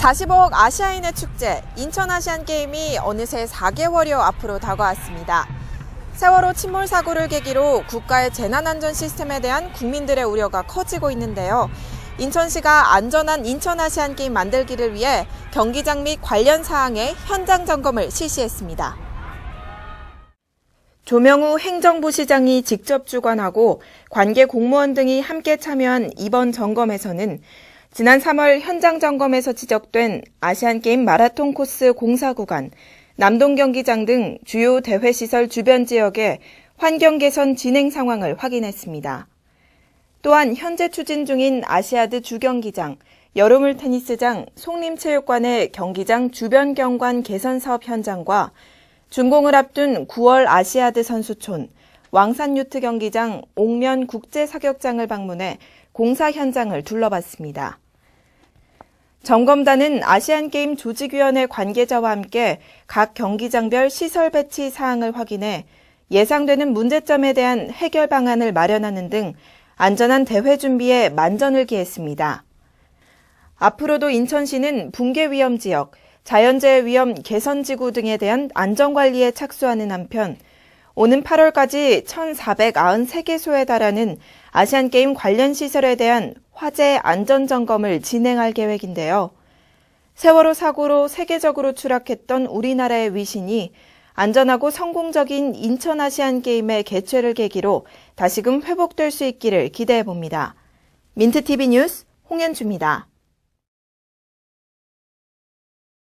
40억 아시아인의 축제 인천 아시안 게임이 어느새 4개월여 앞으로 다가왔습니다. 세월호 침몰 사고를 계기로 국가의 재난안전 시스템에 대한 국민들의 우려가 커지고 있는데요. 인천시가 안전한 인천 아시안 게임 만들기를 위해 경기장 및 관련 사항의 현장 점검을 실시했습니다. 조명우 행정부 시장이 직접 주관하고 관계 공무원 등이 함께 참여한 이번 점검에서는 지난 3월 현장 점검에서 지적된 아시안게임 마라톤 코스 공사 구간, 남동 경기장 등 주요 대회 시설 주변 지역의 환경 개선 진행 상황을 확인했습니다. 또한 현재 추진 중인 아시아드 주경기장, 여름을 테니스장, 송림체육관의 경기장 주변 경관 개선 사업 현장과 준공을 앞둔 9월 아시아드 선수촌, 왕산 유트 경기장, 옥면 국제 사격장을 방문해 공사 현장을 둘러봤습니다. 점검단은 아시안게임 조직위원회 관계자와 함께 각 경기장별 시설 배치 사항을 확인해 예상되는 문제점에 대한 해결 방안을 마련하는 등 안전한 대회 준비에 만전을 기했습니다. 앞으로도 인천시는 붕괴 위험 지역, 자연재해 위험 개선 지구 등에 대한 안전관리에 착수하는 한편 오는 8월까지 1,493개소에 달하는 아시안게임 관련 시설에 대한 화재 안전점검을 진행할 계획인데요. 세월호 사고로 세계적으로 추락했던 우리나라의 위신이 안전하고 성공적인 인천 아시안 게임의 개최를 계기로 다시금 회복될 수 있기를 기대해 봅니다. 민트TV 뉴스 홍현주입니다.